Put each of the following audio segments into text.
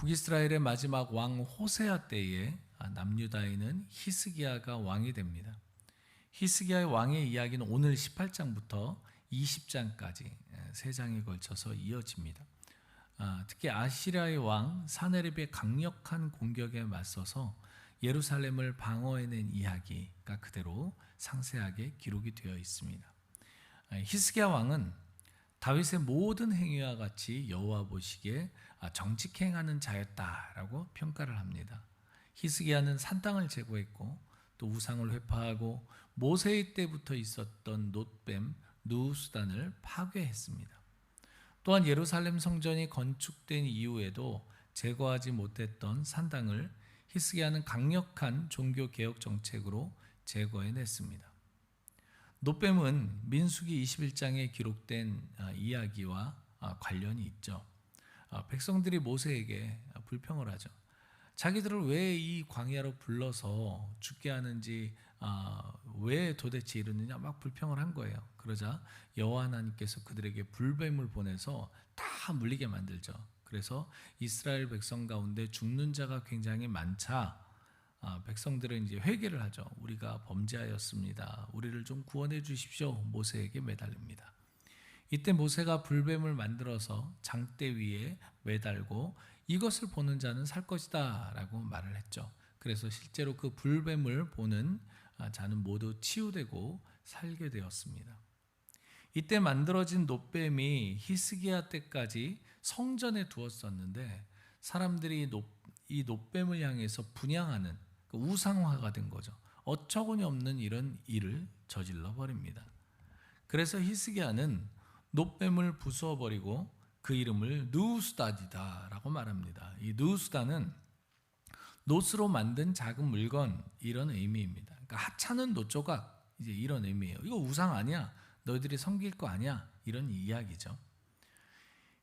북이스라엘의 마지막 왕 호세아 때에 아, 남유다에는 히스기야가 왕이 됩니다. 히스기야의 왕의 이야기는 오늘 18장부터 20장까지 세 장에 걸쳐서 이어집니다. 아, 특히 아시리아의 왕 사네립의 강력한 공격에 맞서서 예루살렘을 방어해낸 이야기가 그대로 상세하게 기록이 되어 있습니다. 아, 히스기야 왕은 다윗의 모든 행위와 같이 여호와 보시기에 아, 정직행하는 자였다라고 평가를 합니다. 히스기야는 산 땅을 제거했고 또 우상을 회파하고 모세의 때부터 있었던 놋뱀 누수단을 파괴했습니다. 또한 예루살렘 성전이 건축된 이후에도 제거하지 못했던 산당을 히스기야는 강력한 종교 개혁 정책으로 제거해냈습니다. 노뱀은 민수기 21장에 기록된 아, 이야기와 아, 관련이 있죠. 아, 백성들이 모세에게 불평을 하죠. 자기들을 왜 이 광야로 불러서 죽게 하는지 왜 도대체 이러느냐 막 불평을 한 거예요. 그러자 여호와 하나님께서 그들에게 불뱀을 보내서 다 물리게 만들죠. 그래서 이스라엘 백성 가운데 죽는 자가 굉장히 많자 아, 백성들은 이제 회개를 하죠. 우리가 범죄하였습니다. 우리를 좀 구원해 주십시오. 모세에게 매달립니다. 이때 모세가 불뱀을 만들어서 장대 위에 매달고 이것을 보는 자는 살 것이다 라고 말을 했죠. 그래서 실제로 그 불뱀을 보는 아, 자는 모두 치유되고 살게 되었습니다. 이때 만들어진 노뱀이 히스기야 때까지 성전에 두었었는데 사람들이 이 노뱀을 향해서 분양하는 그 우상화가 된 거죠. 어처구니 없는 이런 일을 저질러 버립니다. 그래서 히스기야는 노뱀을 부수어 버리고 그 이름을 누수다디다라고 말합니다. 이 누수다는 노스로 만든 작은 물건 이런 의미입니다. 그러니까 하찮은 노조각 이제 이런 의미예요. 이거 우상 아니야? 너희들이 섬길 거 아니야? 이런 이야기죠.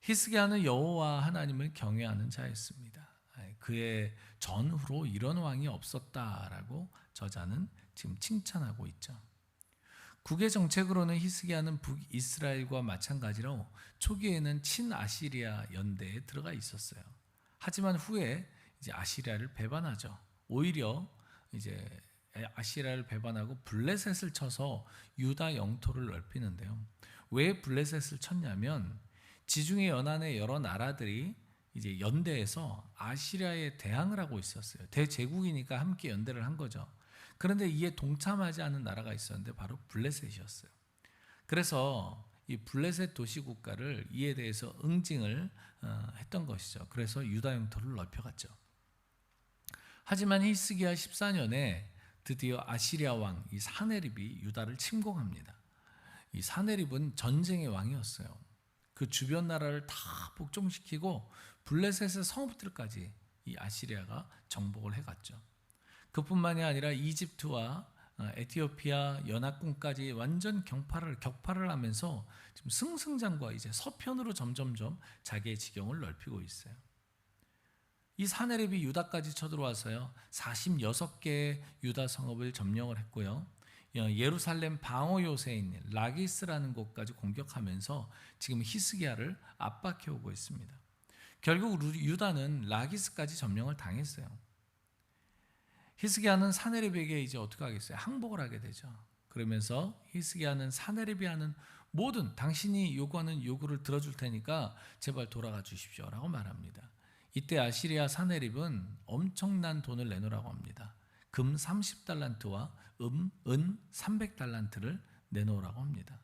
히스기야는 여호와 하나님을 경외하는 자였습니다. 그의 전후로 이런 왕이 없었다라고 저자는 지금 칭찬하고 있죠. 국외 정책으로는 히스기야는 북이스라엘과 마찬가지로 초기에는 친아시리아 연대에 들어가 있었어요. 하지만 후에 이제 아시리아를 배반하죠. 오히려 이제 아시리아를 배반하고 블레셋을 쳐서 유다 영토를 넓히는데요. 왜 블레셋을 쳤냐면 지중해 연안의 여러 나라들이 이제 연대에서 아시리아에 대항을 하고 있었어요. 대제국이니까 함께 연대를 한 거죠. 그런데 이에 동참하지 않은 나라가 있었는데 바로 블레셋이었어요. 그래서 이 블레셋 도시 국가를 이에 대해서 응징을 어, 했던 것이죠. 그래서 유다 영토를 넓혀갔죠. 하지만 히스기야 14년에 드디어 아시리아 왕 이 사네립이 유다를 침공합니다. 이 사네립은 전쟁의 왕이었어요. 그 주변 나라를 다 복종시키고 블레셋의 성읍들까지 이 아시리아가 정복을 해갔죠. 그뿐만이 아니라 이집트와 어, 에티오피아 연합군까지 완전 경파를 격파를 하면서 지금 승승장구와 이제 서편으로 점점점 자기의 지경을 넓히고 있어요. 이 사네립이 유다까지 쳐들어와서요. 46개의 유다 성읍을 점령을 했고요. 예루살렘 방어 있는 라기스라는 곳까지 공격하면서 지금 히스기야를 압박해 오고 있습니다. 결국 유다는 라기스까지 점령을 당했어요. 히스기야는 사네립에게 이제 어떻게 하겠어요? 항복을 하게 되죠. 그러면서 히스기야는 사네립이 하는 모든 당신이 요구하는 요구를 들어줄 테니까 제발 돌아가 주십시오라고 말합니다. 이때 아시리아 사네립은 엄청난 돈을 내놓으라고 합니다. 금 30달란트와 음, 은 300달란트를 내놓으라고 합니다.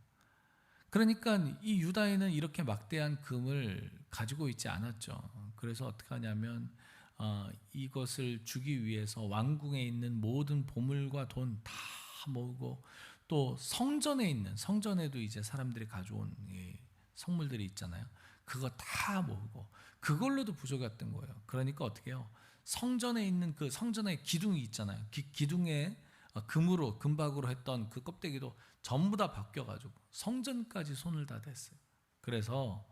그러니까 이 유다인은 이렇게 막대한 금을 가지고 있지 않았죠. 그래서 어떻게 하냐면 어, 이것을 주기 위해서 왕궁에 있는 모든 보물과 돈 다 모으고 또 성전에 있는 성전에도 이제 사람들이 가져온 성물들이 있잖아요. 그거 다 모으고 그걸로도 부족했던 거예요. 그러니까 어떻게 해요? 성전에 있는 그 성전의 기둥이 있잖아요. 기, 기둥에 어, 금으로 금박으로 했던 그 껍데기도 전부 다 바뀌어가지고 성전까지 손을 다 댔어요. 그래서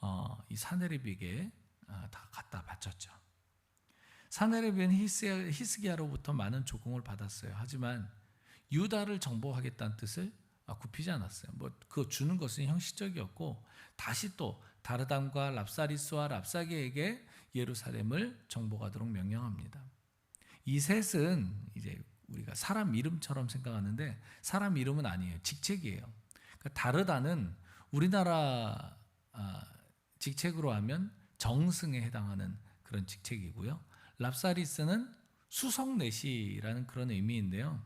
어, 이 사네립에게 어, 다 갖다 바쳤죠. 사네립은 히스기야로부터 많은 조공을 받았어요. 하지만 유다를 정복하겠다는 뜻을 아, 굽히지 않았어요. 뭐 그 주는 것은 형식적이었고 다시 또 다르담과 랍사리스와 랍사게에게 예루살렘을 정복하도록 명령합니다. 이 셋은 이제 우리가 사람 이름처럼 생각하는데 사람 이름은 아니에요. 직책이에요. 그러니까 다르다는 우리나라 아, 직책으로 하면 정승에 해당하는 그런 직책이고요. 랍사리스는 수석 내시라는 그런 의미인데요.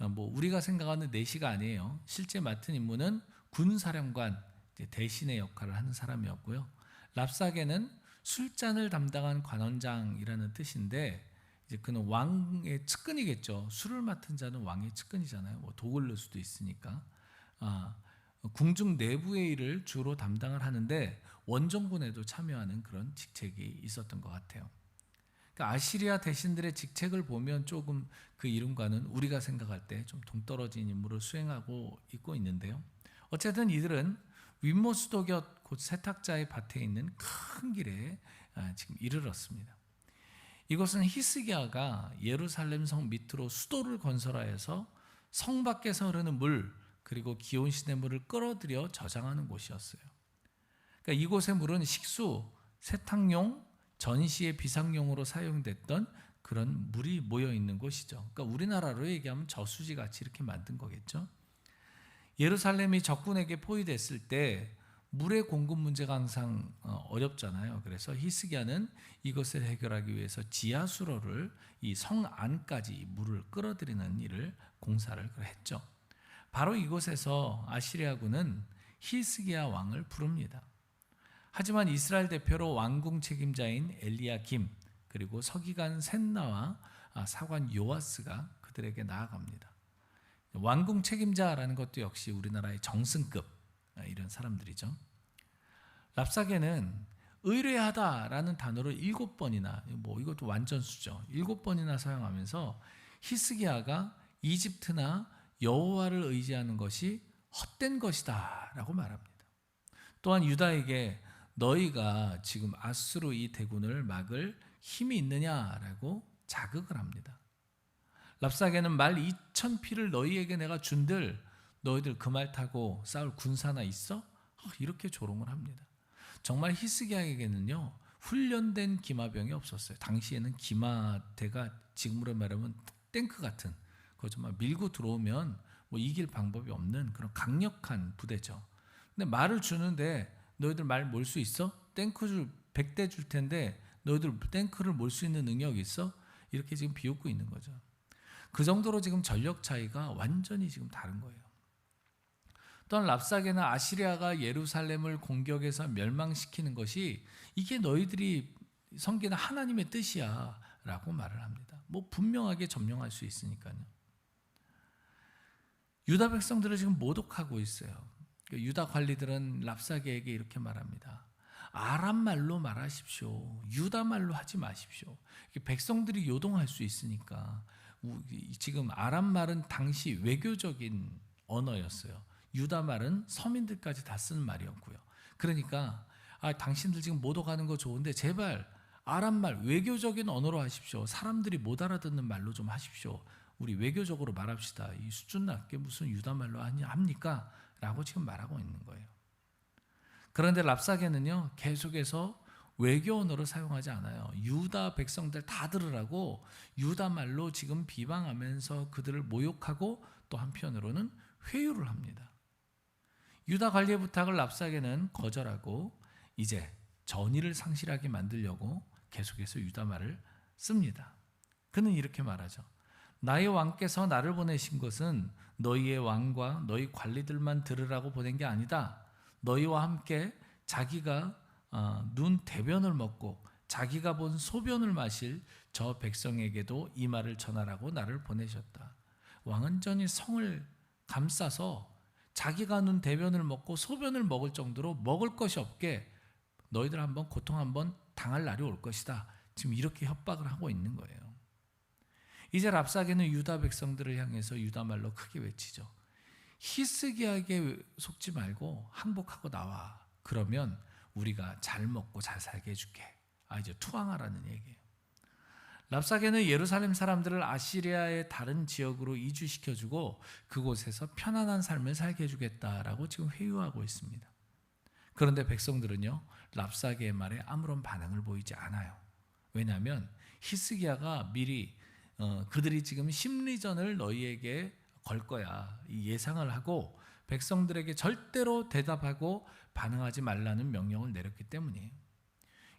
어, 뭐 우리가 생각하는 내시가 아니에요. 실제 맡은 임무는 군사령관 대신의 역할을 하는 사람이었고요. 랍사게는 술잔을 담당한 관원장이라는 뜻인데 이제 그는 왕의 측근이겠죠. 술을 맡은 자는 왕의 측근이잖아요. 뭐 독을 넣을 수도 있으니까. 아, 궁중 내부의 일을 주로 담당을 하는데 원정군에도 참여하는 그런 직책이 있었던 것 같아요. 그러니까 아시리아 대신들의 직책을 보면 조금 그 이름과는 우리가 생각할 때 좀 동떨어진 임무를 수행하고 있고 있는데요. 어쨌든 이들은 윗모 수도곁 곧 세탁자의 밭에 있는 큰 길에 아, 지금 이르렀습니다. 이곳은 히스기야가 예루살렘 성 밑으로 수도를 건설하여서 성 밖에서 흐르는 물 그리고 기온 시냇물을 끌어들여 저장하는 곳이었어요. 그러니까 이곳의 물은 식수, 세탁용, 전시의 비상용으로 사용됐던 그런 물이 모여 있는 곳이죠. 그러니까 우리나라로 얘기하면 저수지 같이 이렇게 만든 거겠죠. 예루살렘이 적군에게 포위됐을 때 물의 공급 문제가 항상 어, 어렵잖아요. 그래서 히스기야는 이것을 해결하기 위해서 지하 수로를 이 성 안까지 물을 끌어들이는 일을 공사를 했죠. 바로 이곳에서 아시리아군은 히스기야 왕을 부릅니다. 하지만 이스라엘 대표로 왕궁 책임자인 엘리야김 그리고 서기관 셋나와 아, 사관 요아스가 그들에게 나아갑니다. 왕궁 책임자라는 것도 역시 우리나라의 정승급 아, 이런 사람들이죠. 랍사게는 의뢰하다라는 단어를 일곱 번이나 뭐 이것도 완전 수죠. 일곱 번이나 사용하면서 히스기야가 이집트나 여호와를 의지하는 것이 헛된 것이다라고 말합니다. 또한 유다에게 너희가 지금 아수르 이 대군을 막을 힘이 있느냐라고 자극을 합니다. 랍사게는 말 2천 피를 너희에게 내가 준들 너희들 그 말 타고 싸울 군사나 있어? 이렇게 조롱을 합니다. 정말 히스기야에게는요 훈련된 기마병이 없었어요. 당시에는 기마대가 지금으로 말하면 탱크 같은 그 정말 밀고 들어오면 뭐 이길 방법이 없는 그런 강력한 부대죠. 근데 말을 주는데 너희들 말 몰 수 있어? 탱크 줄 100대 줄 텐데 너희들 탱크를 몰 수 있는 능력 있어? 이렇게 지금 비웃고 있는 거죠. 그 정도로 지금 전력 차이가 완전히 지금 다른 거예요. 또한 랍사게나 아시리아가 예루살렘을 공격해서 멸망시키는 것이 이게 너희들이 섬기는 하나님의 뜻이야 라고 말을 합니다. 뭐 분명하게 점령할 수 있으니까요. 유다 백성들을 지금 모독하고 있어요. 그러니까 유다 관리들은 랍사게에게 이렇게 말합니다. 아람 말로 말하십시오. 유다 말로 하지 마십시오. 백성들이 요동할 수 있으니까 지금 아람 말은 당시 외교적인 언어였어요. 유다 말은 서민들까지 다 쓰는 말이었고요. 그러니까 아, 당신들 지금 모독하는 거 좋은데 제발 아람 말 외교적인 언어로 하십시오. 사람들이 못 알아듣는 말로 좀 하십시오. 우리 외교적으로 말합시다. 이 수준 낮게 무슨 유다 말로 하냐 합니까? 라고 지금 말하고 있는 거예요. 그런데 랍사게는요, 계속해서 외교 언어를 사용하지 않아요. 유다 백성들 다 들으라고 유다 말로 지금 비방하면서 그들을 모욕하고 또 한편으로는 회유를 합니다. 유다 관리의 부탁을 랍사게는 거절하고 이제 전의를 상실하게 만들려고 계속해서 유다 말을 씁니다. 그는 이렇게 말하죠. 나의 왕께서 나를 보내신 것은 너희의 왕과 너희 관리들만 들으라고 보낸 게 아니다. 너희와 함께 자기가 어, 눈 대변을 먹고 자기가 본 소변을 마실 저 백성에게도 이 말을 전하라고 나를 보내셨다. 왕은 전이 성을 감싸서 자기가 눈 대변을 먹고 소변을 먹을 정도로 먹을 것이 없게 너희들 한번 고통 한번 당할 날이 올 것이다. 지금 이렇게 협박을 하고 있는 거예요. 이제 랍사게는 유다 백성들을 향해서 유다 말로 크게 외치죠. 히스기야에게 속지 말고 항복하고 나와. 그러면 우리가 잘 먹고 잘 살게 해줄게. 아 이제 투항하라는 얘기예요. 랍사게는 예루살렘 사람들을 아시리아의 다른 지역으로 이주시켜주고 그곳에서 편안한 삶을 살게 해주겠다라고 지금 회유하고 있습니다. 그런데 백성들은요 랍사게의 말에 아무런 반응을 보이지 않아요. 왜냐하면 히스기야가 미리 어, 그들이 지금 심리전을 너희에게 걸 거야 이 예상을 하고 백성들에게 절대로 대답하고 반응하지 말라는 명령을 내렸기 때문이에요.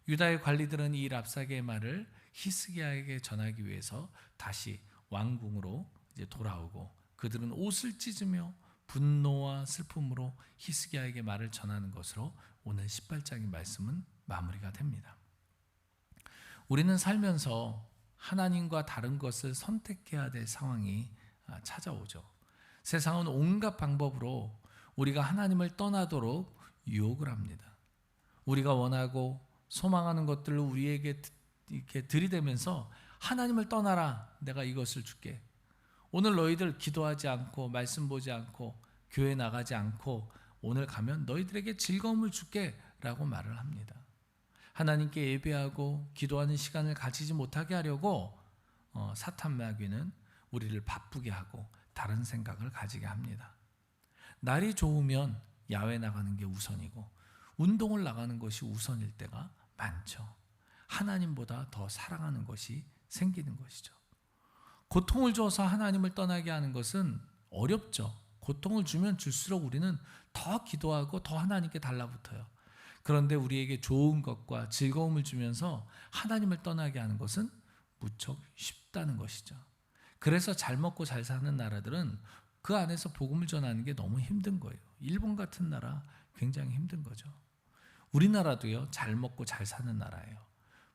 유다의 관리들은 이 랍사게의 말을 히스기야에게 전하기 위해서 다시 왕궁으로 이제 돌아오고 그들은 옷을 찢으며 분노와 슬픔으로 히스기야에게 말을 전하는 것으로 오늘 18장의 말씀은 마무리가 됩니다. 우리는 살면서 하나님과 다른 것을 선택해야 될 상황이 아, 찾아오죠. 세상은 온갖 방법으로 우리가 하나님을 떠나도록 유혹을 합니다. 우리가 원하고 소망하는 것들을 우리에게 이렇게 들이대면서 하나님을 떠나라. 내가 이것을 줄게. 오늘 너희들 기도하지 않고 말씀 보지 않고 교회 나가지 않고 오늘 가면 너희들에게 즐거움을 줄게라고 말을 합니다. 하나님께 예배하고 기도하는 시간을 가지지 못하게 하려고 어, 사탄 마귀는 우리를 바쁘게 하고 다른 생각을 가지게 합니다. 날이 좋으면 야외 나가는 게 우선이고 운동을 나가는 것이 우선일 때가 많죠. 하나님보다 더 사랑하는 것이 생기는 것이죠. 고통을 줘서 하나님을 떠나게 하는 것은 어렵죠. 고통을 주면 줄수록 우리는 더 기도하고 더 하나님께 달라붙어요. 그런데 우리에게 좋은 것과 즐거움을 주면서 하나님을 떠나게 하는 것은 무척 쉽다는 것이죠. 그래서 잘 먹고 잘 사는 나라들은 그 안에서 복음을 전하는 게 너무 힘든 거예요. 일본 같은 나라 굉장히 힘든 거죠. 우리나라도요, 잘 먹고 잘 사는 나라예요.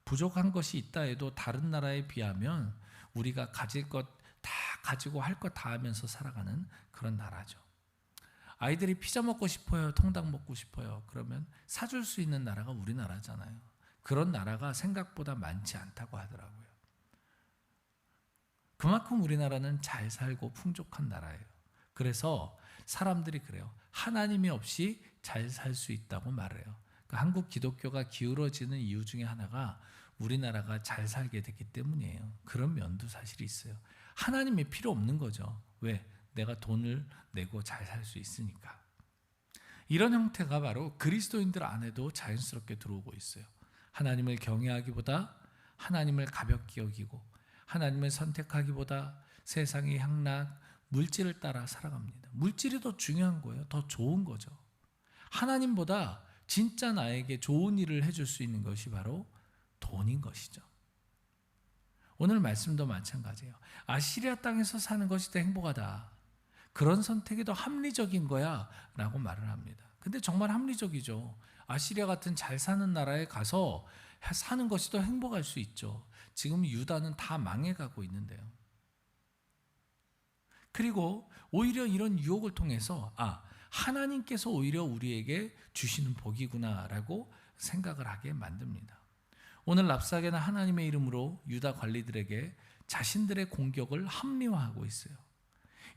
부족한 것이 있다 해도 다른 나라에 비하면 우리가 가질 것 다 가지고 할 것 다 하면서 살아가는 그런 나라죠. 아이들이 피자 먹고 싶어요, 통닭 먹고 싶어요. 그러면 사줄 수 있는 나라가 우리나라잖아요. 그런 나라가 생각보다 많지 않다고 하더라고요. 그만큼 우리나라는 잘 살고 풍족한 나라예요. 그래서 사람들이 그래요. 하나님이 없이 잘 살 수 있다고 말해요. 그러니까 한국 기독교가 기울어지는 이유 중에 하나가 우리나라가 잘 살게 됐기 때문이에요. 그런 면도 사실이 있어요. 하나님이 필요 없는 거죠. 왜? 내가 돈을 내고 잘 살 수 있으니까. 이런 형태가 바로 그리스도인들 안에도 자연스럽게 들어오고 있어요. 하나님을 경외하기보다 하나님을 가볍게 여기고 하나님을 선택하기보다 세상의 향락, 물질을 따라 살아갑니다. 물질이 더 중요한 거예요. 더 좋은 거죠. 하나님보다 진짜 나에게 좋은 일을 해줄 수 있는 것이 바로 돈인 것이죠. 오늘 말씀도 마찬가지예요. 아시리아 땅에서 사는 것이 더 행복하다. 그런 선택이 더 합리적인 거야. 라고 말을 합니다. 근데 정말 합리적이죠. 아시리아 같은 잘 사는 나라에 가서 사는 것이 더 행복할 수 있죠. 지금 유다는 다 망해가고 있는데요. 그리고 오히려 이런 유혹을 통해서 아 하나님께서 오히려 우리에게 주시는 복이구나라고 생각을 하게 만듭니다. 오늘 랍사게는 하나님의 이름으로 유다 관리들에게 자신들의 공격을 합리화하고 있어요.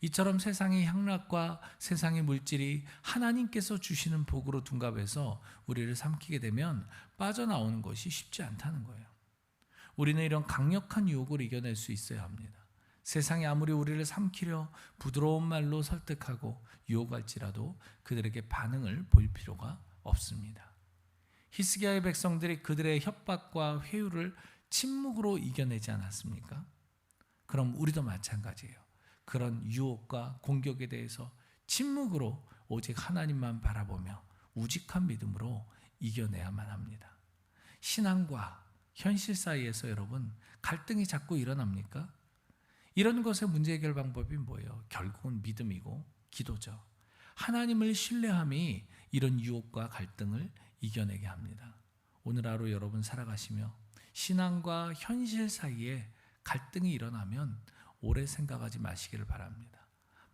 이처럼 세상의 향락과 세상의 물질이 하나님께서 주시는 복으로 둔갑해서 우리를 삼키게 되면 빠져나오는 것이 쉽지 않다는 거예요. 우리는 이런 강력한 유혹을 이겨낼 수 있어야 합니다. 세상이 아무리 우리를 삼키려 부드러운 말로 설득하고 유혹할지라도 그들에게 반응을 보일 필요가 없습니다. 히스기야의 백성들이 그들의 협박과 회유를 침묵으로 이겨내지 않았습니까? 그럼 우리도 마찬가지예요. 그런 유혹과 공격에 대해서 침묵으로 오직 하나님만 바라보며 우직한 믿음으로 이겨내야만 합니다. 신앙과 현실 사이에서 여러분 갈등이 자꾸 일어납니까? 이런 것의 문제 해결 방법이 뭐예요? 결국은 믿음이고 기도죠. 하나님을 신뢰함이 이런 유혹과 갈등을 이겨내게 합니다. 오늘 하루 여러분 살아가시며 신앙과 현실 사이에 갈등이 일어나면 오래 생각하지 마시기를 바랍니다.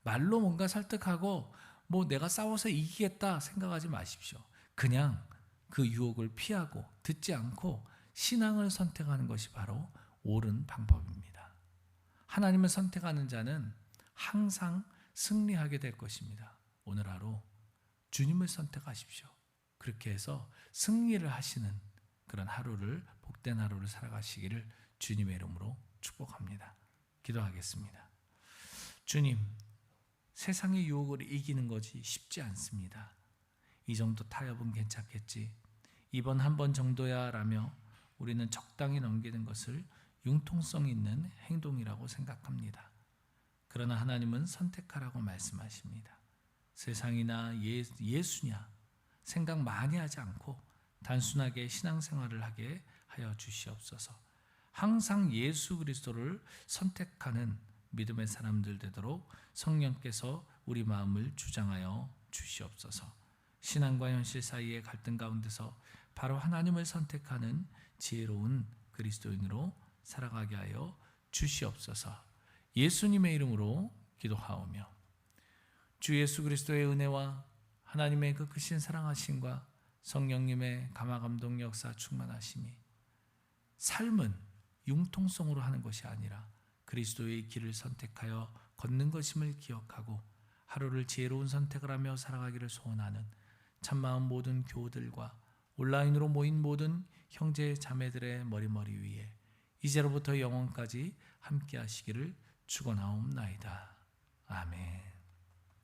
말로 뭔가 설득하고 뭐 내가 싸워서 이기겠다 생각하지 마십시오. 그냥 그 유혹을 피하고 듣지 않고 신앙을 선택하는 것이 바로 옳은 방법입니다. 하나님을 선택하는 자는 항상 승리하게 될 것입니다. 오늘 하루 주님을 선택하십시오. 그렇게 해서 승리를 하시는 그런 하루를 복된 하루를 살아가시기를 주님의 이름으로 축복합니다. 기도하겠습니다. 주님, 세상의 유혹을 이기는 것이 쉽지 않습니다. 이 정도 타협은 괜찮겠지. 이번 한 번 정도야 라며 우리는 적당히 넘기는 것을 융통성 있는 행동이라고 생각합니다. 그러나 하나님은 선택하라고 말씀하십니다. 세상이나 예, 예수냐 생각 많이 하지 않고 단순하게 신앙생활을 하게 하여 주시옵소서. 항상 예수 그리스도를 선택하는 믿음의 사람들 되도록 성령께서 우리 마음을 주장하여 주시옵소서. 신앙과 현실 사이의 갈등 가운데서 바로 하나님을 선택하는 지혜로운 그리스도인으로 살아가게 하여 주시옵소서. 예수님의 이름으로 기도하오며 주 예수 그리스도의 은혜와 하나님의 그 크신 사랑하심과 성령님의 감화 감동 역사 충만하심이 삶은 융통성으로 하는 것이 아니라 그리스도의 길을 선택하여 걷는 것임을 기억하고 하루를 지혜로운 선택을 하며 살아가기를 소원하는 참마음 모든 교우들과 온라인으로 모인 모든 형제 자매들의 머리머리 위에 이제로부터 영원까지 함께 하시기를 축원하옵나이다. 아멘.